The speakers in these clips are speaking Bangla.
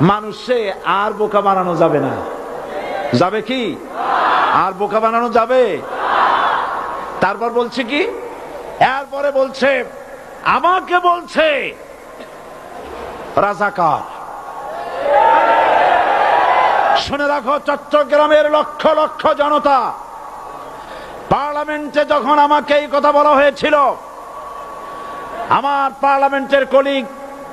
মানুষে আর বোকা বানানো যাবে না। যাবে কি? আর বোকা বানানো যাবে? তারপর বলছে কি? এরপরে বলছে, আমাকে বলছে, রাজাকার। শুনে রাখো, চট্টগ্রামের লক্ষ লক্ষ জনতা, পার্লামেন্টে যখন আমাকে এই কথা বলা হয়েছিল, আমার পার্লামেন্টের কলিগ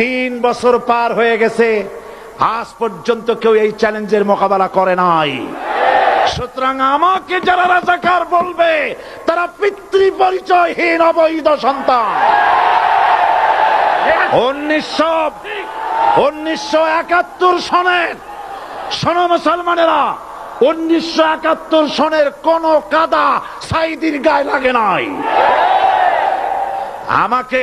তিন বছর পার হয়ে গেছে, আজ পর্যন্ত কেউ এই চ্যালেঞ্জের মোকাবেলা করে নাই। সুতরাং আমাকে যারা রাজাকার বলবে, তারা পিতৃ পরিচয়হীন অবৈধ সন্তান। উনিশশো উনিশশো একাত্তর সনের মুসলমানেরা, উনিশশো একাত্তর সনের কোন কাদা গায়ে লাগে নাই। আমাকে